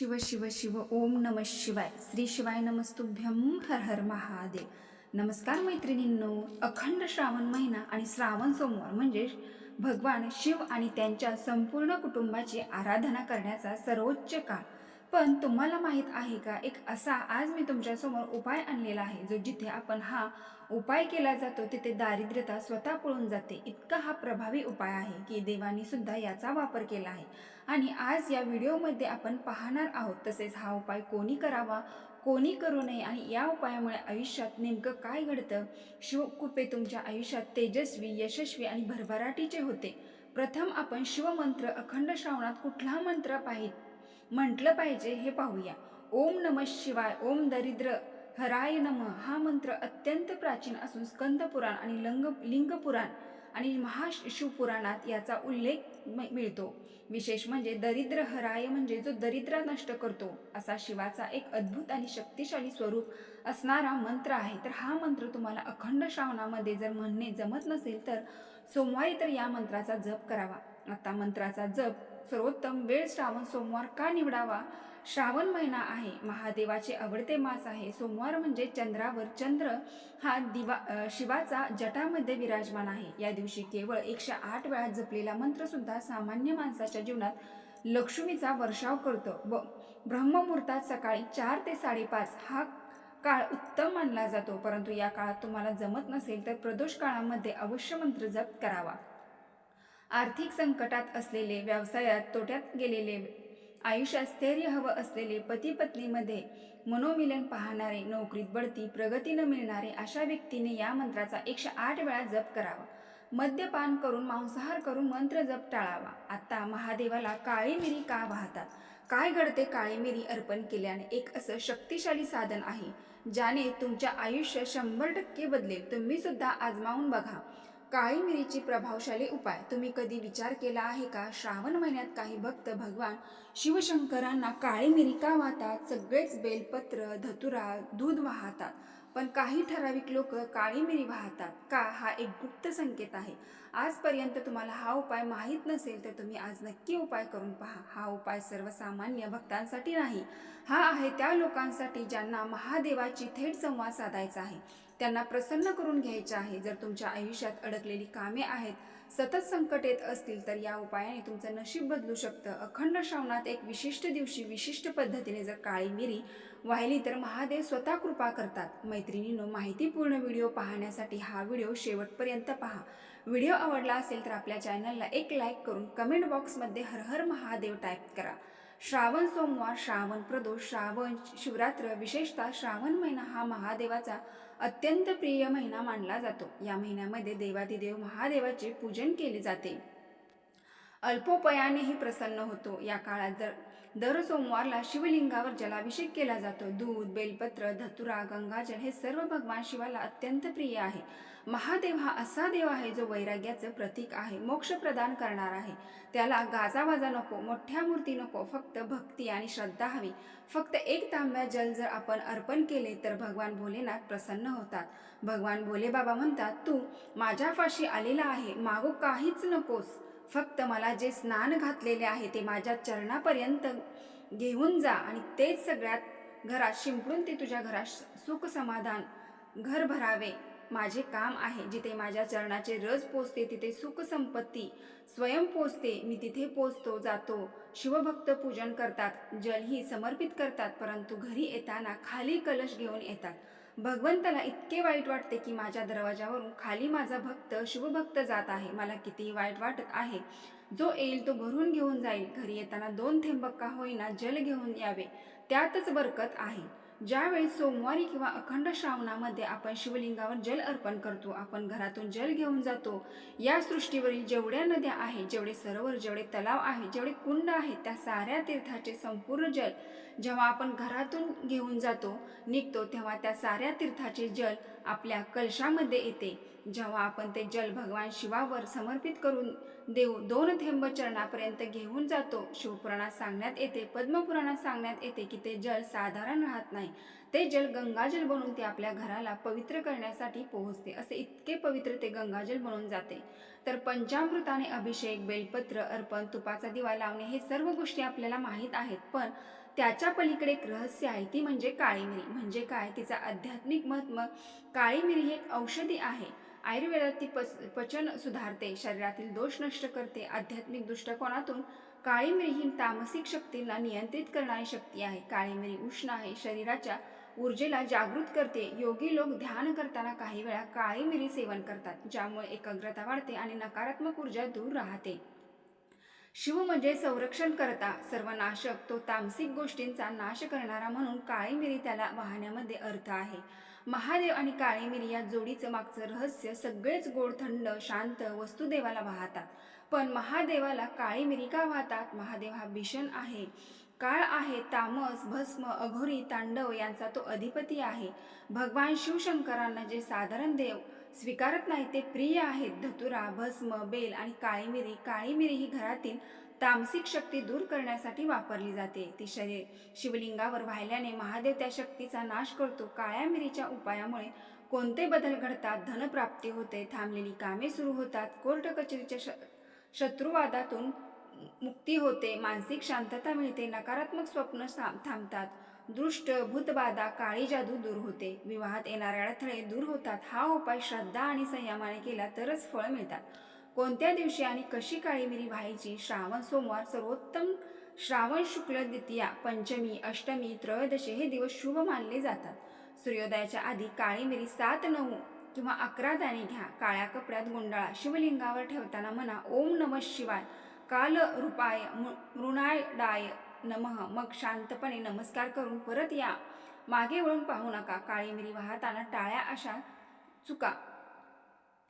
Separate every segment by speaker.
Speaker 1: शिव शिव शिव ओम नम शिवाय. श्री शिवाय नमस्तुभ्यम हर हर महादेव. नमस्कार मैत्रिणींनो. अखंड श्रावण महिना आणि श्रावण सोमवार म्हणजे भगवान शिव आणि त्यांच्या संपूर्ण कुटुंबाची आराधना करण्याचा सर्वोच्च काळ. पण तुम्हाला माहीत आहे का? एक असा आज मी तुमच्यासमोर उपाय आणलेला आहे जो जिथे आपण हा उपाय केला जातो तिथे दारिद्र्यता स्वतः पळून जाते. इतका हा प्रभावी उपाय आहे की देवानी सुद्धा याचा वापर केला आहे. आणि आज या व्हिडिओमध्ये आपण पाहणार आहोत तसेच हा उपाय कोणी करावा कोणी करू नये आणि या उपायामुळे आयुष्यात नेमकं काय घडतं? शिवकृपे तुमच्या आयुष्यात तेजस्वी यशस्वी आणि भरभराटीचे होते. प्रथम आपण शिवमंत्र अखंड श्रावणात कुठला मंत्र पाहिजे म्हटलं पाहिजे हे पाहूया. ओम नम शिवाय ओम दरिद्र हराय नम हा मंत्र अत्यंत प्राचीन असून स्कंद पुराण आणि लंग लिंग पुराण आणि महाशिवपुराणात याचा उल्लेख मिळतो. विशेष म्हणजे दरिद्र हराय म्हणजे जो दरिद्र नष्ट करतो असा शिवाचा एक अद्भुत आणि शक्तिशाली स्वरूप असणारा मंत्र आहे. तर हा मंत्र तुम्हाला अखंड श्रावणामध्ये जर म्हणणे जमत नसेल तर सोमवारी तर या मंत्राचा जप करावा. आता मंत्राचा जप सर्वोत्तम वेळ श्रावण सोमवार का निवडावा? श्रावण महिना आहे महादेवाचे आवडते मास आहे. सोमवार म्हणजे चंद्रावर चंद्र हा दिवा शिवाचा जटामध्ये विराजमान आहे. या दिवशी केवळ एकशे आठ वेळा जपलेला मंत्रसुद्धा सामान्य माणसाच्या जीवनात लक्ष्मीचा वर्षाव करतो व ब्रह्ममुहूर्तात सकाळी चार ते साडेपाच हा काळ उत्तम मानला जातो. परंतु या काळात तुम्हाला जमत नसेल तर प्रदोष काळामध्ये अवश्य मंत्र जप करावा. आर्थिक संकटात असलेले व्यवसायात तोट्यात गेलेले आयुष्यात स्थैर्य हवं असलेले पती पत्नीमध्ये मनोमिलन पाहणारे नोकरीत बढती प्रगती न मिळणारे अशा व्यक्तीने या मंत्राचा एकशे आठ वेळा जप करावा. मद्यपान करून मांसाहार करून मंत्र जप टाळावा. आता महादेवाला काळी मिरी का वाहतात? काय घडते काळी मिरी अर्पण केल्याने? एक असं शक्तिशाली साधन आहे ज्याने तुमच्या आयुष्य शंभर टक्के बदलेल. तुम्ही सुद्धा आजमावून बघा. काळी मिरीची प्रभावशाली उपाय. तुम्ही कधी विचार केला आहे का? श्रावण महिन्यात काही भक्त भगवान शिवशंकरांना काळी मिरी का वाहतात? सगळेच बेलपत्र धतुरा दूध वाहतात. पण काही ठराविक लोक काळी मिरी वाहतात का हा एक गुप्त संकेत आहे. आजपर्यंत तुम्हाला हा उपाय माहीत नसेल तर तुम्ही आज नक्की उपाय करून पहा. हा उपाय सर्वसामान्य भक्तांसाठी नाही. हा आहे त्या लोकांसाठी ज्यांना महादेवाची थेट संवाद साधायचा आहे. त्यांना प्रसन्न करून घ्यायचे आहे. जर तुमच्या आयुष्यात अडकलेली कामे आहेत सतत संकट येत असतील तर या उपायाने तुमचं नशीब बदलू शकतं. अखंड श्रावणात एक विशिष्ट दिवशी विशिष्ट पद्धतीने जर काळी मिरी वाहिली तर महादेव स्वतः कृपा करतात. मैत्रिणींनो माहितीपूर्ण व्हिडिओ पाहण्यासाठी हा व्हिडिओ शेवटपर्यंत पहा. व्हिडिओ आवडला असेल तर आपल्या चॅनलला एक लाईक करून कमेंट बॉक्समध्ये हर हर महादेव टाईप करा. श्रावण सोमवार श्रावण प्रदोष श्रावण शिवरात्र विशेषतः श्रावण महिना हा महादेवाचा अत्यंत प्रिय महिना मानला जातो. या महिन्यामध्ये देवादिदेव महादेवाचे पूजन केले जाते. अल्पोपयानेही प्रसन्न होतो. या काळात दर दर सोमवारला शिवलिंगावर जलाभिषेक केला जातो. दूध बेलपत्र धतुरा गंगाजल हे सर्व भगवान शिवाला अत्यंत प्रिय आहे. महादेव हा असा देव आहे जो वैराग्याचं प्रतीक आहे मोक्ष प्रदान करणार आहे. त्याला गाजावाजा नको मोठ्या मूर्ती नको फक्त भक्ती आणि श्रद्धा हवी. फक्त एक तांब्या जल जर आपण अर्पण केले तर भगवान भोलेनाथ प्रसन्न होतात. भगवान भोले बाबा म्हणतात तू माझ्यापाशी आलेला आहे मागो काहीच नकोस. फक्त मला जे स्नान घातलेले आहे ते माझ्या चरणापर्यंत घेऊन जा आणि तेच सगळ्यात घरात शिंपडून ते तुझ्या घरात सुख समाधान घर भरावे. माझे काम आहे जिथे माझ्या चरणाचे रस पोचते तिथे सुख संपत्ती स्वयं पोचते. मी तिथे पोचतो जातो. शिवभक्त पूजन करतात जलही समर्पित करतात परंतु घरी येताना खाली कलश घेऊन येतात. भगवंताला इतके वाईट वाटते की माझ्या दरवाजावरून खाली माझा भक्त शुभभक्त जात आहे. मला कितीही वाईट वाटत आहे जो येईल तो भरून घेऊन जाईल. घरी येताना दोन थेंब का होईना जल घेऊन यावे. त्यातच बरकत आहे. ज्यावेळी सोमवारी किंवा अखंड श्रावणामध्ये आपण शिवलिंगावर जल अर्पण करतो आपण घरातून जल घेऊन जातो. या सृष्टीवरील जेवढ्या नद्या आहेत जेवढे सरोवर जेवढे तलाव आहेत जेवढे कुंड आहेत त्या साऱ्या तीर्थाचे संपूर्ण जल जेव्हा आपण घरातून घेऊन जातो निघतो तेव्हा त्या साऱ्या तीर्थाचे जल आपल्या कलशामध्ये येते. जेव्हा आपण ते जल भगवान शिवावर समर्पित करून देऊ दोन थेंब चरणापर्यंत घेऊन जातो शिवपुराणात सांगण्यात येते पद्मपुराणात सांगण्यात येते की ते जल साधारण राहत नाही. ते जल गंगाजल बनून ते आपल्या घराला पवित्र करण्यासाठी पोहोचते असे इतके पवित्र ते गंगाजल बनून जाते. तर पंचामृताने अभिषेक बेलपत्र अर्पण तुपाचा दिवा लावणे हे सर्व गोष्टी आपल्याला माहीत आहेत पण त्याच्या पलीकडे एक रहस्य आहे ती म्हणजे काळी मिरी म्हणजे काय? तिचा आध्यात्मिक महत्त्व काळी मिरी ही एक औषधी आहे. आयुर्वेदात ती पच पचन सुधारते शरीरातील दोष नष्ट करते आध्यात्मिक दृष्टिकोनातून काळी मिरी ही तामसिक शक्तींना नियंत्रित करणारी शक्ती आहे. काळी मिरी उष्ण आहे शरीराच्या ऊर्जेला जागृत करते. योगी लोक ध्यान करताना काही वेळा काळी मिरी सेवन करतात ज्यामुळे एकाग्रता वाढते आणि नकारात्मक ऊर्जा दूर राहते. शिव म्हणजे संरक्षण करता. सर्वनाशक तो तामसिक गोष्टींचा नाश करणारा म्हणून काळी मिरी त्याला वाहण्यामध्ये अर्थ आहे. महादेव आणि काळीमिरी या जोडीचं मागचं रहस्य सगळेच गोड थंड शांत वस्तुदेवाला वाहतात. पण महादेवाला काळीमिरी का वाहतात? महादेव हा भीषण आहे. काळ आहे तामस भस्म अघोरी तांडव यांचा तो अधिपती आहे. भगवान शिवशंकरांना जे साधारण देव स्वीकारत नाही ते प्रिय आहेत. धतुरा भस्म बेल आणि काळीमिरी काळीमिरी ही घरातील तामसिक शक्ती दूर करण्यासाठी वापरली जाते. ती शरीर शिवलिंगावर वाहिल्याने महादेव त्या शक्तीचा नाश करतो. काळ्या मिरीच्या उपायामुळे कोणते बदल घडतात? धनप्राप्ती होते थांबलेली कामे सुरू होतात कोर्ट कचेरीच्या श शत्रुवादातून मुक्ती होते मानसिक शांतता मिळते नकारात्मक स्वप्न थांब- थांबतात. दृष्ट भूतबाधा काळी जादू दूर होते. विवाहात येणारे अडथळे दूर होतात. हा उपाय श्रद्धा आणि संयमाने केला तरच फळ मिळतात. कोणत्या दिवशी आणि कशी काळी मिरी व्हायची? श्रावण सोमवार सर्वोत्तम श्रावण शुक्ल द्वितीया पंचमी अष्टमी त्रयोदशी हे दिवस शुभ मानले जातात. सूर्योदयाच्या आधी काळी मिरी सात नऊ किंवा अकरा दाणे घ्या. काळ्या कपड्यात गुंडाळा शिवलिंगावर ठेवताना म्हणा ओम नम शिवाय. काल रूपाय मृ- मृणाडाय नमः. मग शांतपणे नमस्कार करून परत या. मागे वळून पाहू नका. काळी मिरी वाहताना टाळ्या अशा चुका.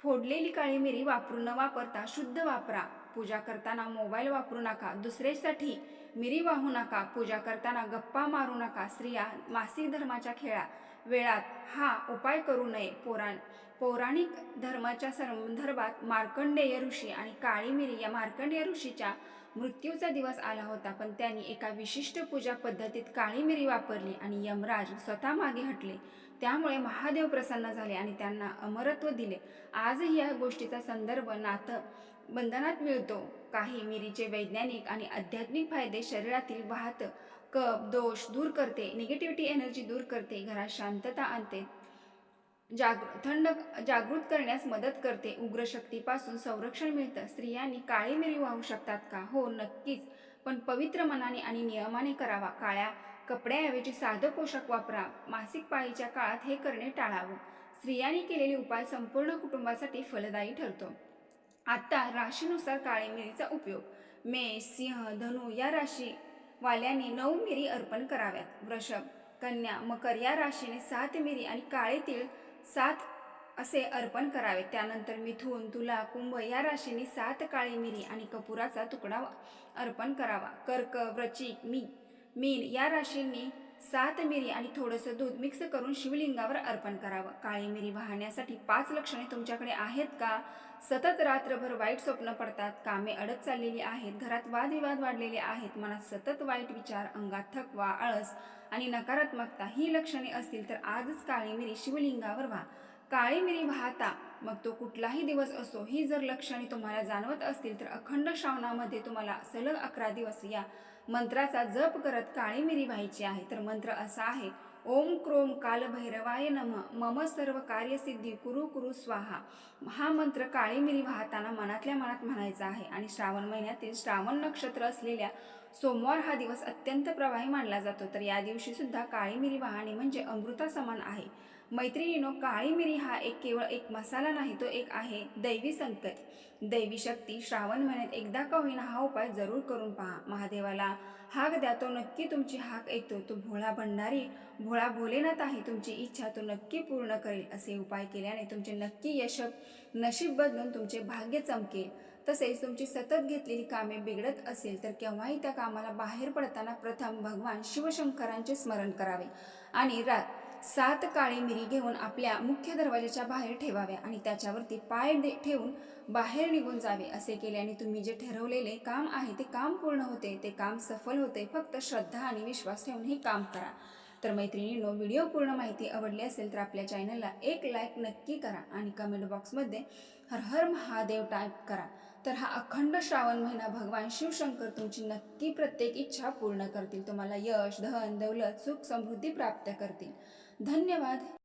Speaker 1: फोडलेली काळी मिरी वापरू न वापरता शुद्ध वापरा. पूजा करताना मोबाईल वापरू नका. दुसऱ्यासाठी मिरी वाहू नका. पूजा करताना गप्पा मारू नका. स्त्रिया मासिक धर्माच्या खेळा. वेळात हा उपाय करू नये. पौराण पौराणिक धर्माच्या संदर्भात मार्कंडेय ऋषी आणि काळी मिरी या मार्कंडेय ऋषीच्या मृत्यूचा दिवस आला होता. पण त्यांनी एका विशिष्ट पूजा पद्धतीत काळी मिरी वापरली आणि यमराज स्वतः मागे हटले. त्यामुळे महादेव प्रसन्न झाले आणि त्यांना अमरत्व दिले. आजही या गोष्टीचा संदर्भ नातं बंधनात मिळतो. काही मिरीचे वैज्ञानिक आणि आध्यात्मिक फायदे शरीरातील वाहत कप दोष दूर करते निगेटिव्हिटी एनर्जी दूर करते घरात शांतता आणते जागृ थंड जागृत करण्यास मदत करते उग्र शक्तीपासून संरक्षण मिळतं. स्त्रियांनी काळी मिरी वाहू शकतात का? हो नक्कीच. पण पवित्र मनाने आणि नियमाने करावा. काळ्या कपड्याऐवजी साधं पोषक वापरा. मासिक पाळीच्या काळात हे करणे टाळावं. स्त्रियांनी केलेले उपाय संपूर्ण कुटुंबासाठी फलदायी ठरतो. आत्ता राशीनुसार काळी मिरीचा उपयोग. मेष सिंह धनु या राशी वाल्यांनी नऊ मिरी अर्पण कराव्यात. वृषभ कन्या मकर या राशीने सात मिरी आणि काळे तीळ सात असे अर्पण करावे त्यानंतर मिथून तुला कुंभ या राशीने सात काळी मिरी आणि कपुराचा तुकडा अर्पण करावा. कर्क व्रचिक मी मीन या राशींनी सात मिरी आणि थोडंसं दूध मिक्स करून शिवलिंगावर अर्पण करावं. काळी मिरी वाहण्यासाठी पाच लक्षणे तुमच्याकडे आहेत का? सतत रात्रभर वाईट स्वप्न पडतात. कामे अडत चाललेली आहेत. घरात वादविवाद वाढलेले आहेत. मनात सतत वाईट विचार अंगात थकवा आळस आणि नकारात्मकता ही लक्षणे असतील तर आजच काळी मिरी शिवलिंगावर व्हा. काळी मिरी वाहता मग तो कुठलाही दिवस असो ही जर लक्षणे तुम्हाला जाणवत असतील तर अखंड श्रावणामध्ये तुम्हाला सलग अकरा दिवस या मंत्राचा जप करत काळी मिरी व्हायची आहे. तर मंत्र असा आहे ओम क्रोम कालभैरवाय नम मम सर्व कार्यसिद्धी कुरु कुरु स्वाहा. हा मंत्र काळी मिरी वाहताना मनातल्या मनात म्हणायचा आहे आणि श्रावण महिन्यातील श्रावण नक्षत्र असलेल्या सोमवार हा दिवस अत्यंत प्रवाही मानला जातो. तर या दिवशी सुद्धा काळी मिरी वाहणे म्हणजे अमृता समान आहे. मैत्रिणीनो काळी मिरी हा एक केवळ एक मसाला नाही तो एक आहे दैवी संकट दैवी शक्ती श्रावण महिन्यात एकदा का होईना हा उपाय जरूर करून पहा. महादेवाला हाक द्या तो नक्की तुमची हाक ऐकतो. तो भोळा भंडारी भोळा भोलेनाथ आहे तुमची इच्छा तो नक्की पूर्ण करेल असे उपाय केल्याने तुमचे नक्की यश नशीब बदलून तुमचे भाग्य चमकेल. तसेच तुमची सतत घेतलेली कामे बिघडत असेल तर केव्हाही त्या कामाला बाहेर पडताना प्रथम भगवान शिवशंकरांचे स्मरण करावे. आणि रात सात काळी मिरी घेऊन आपल्या मुख्य दरवाजाच्या बाहेर ठेवाव्या आणि त्याच्यावरती पाय दे- ठेवून बाहेर निघून जावे असे केल्याने तुम्ही जे ठरवलेले काम आहे ते काम पूर्ण होते. ते काम सफल होते. फक्त श्रद्धा आणि विश्वास ठेवून हे काम करा. तर मैत्रिणींनो व्हिडिओ पूर्ण माहिती आवडली असेल तर आपल्या चॅनलला एक लाईक नक्की करा आणि कमेंट बॉक्समध्ये हर हर महादेव टाईप करा. तर हा अखंड श्रावण महिना भगवान शिवशंकर तुमची नक्की प्रत्येक इच्छा पूर्ण करतील. तुम्हाला यश धन दौलत सुख समृद्धी प्राप्त करतील. धन्यवाद.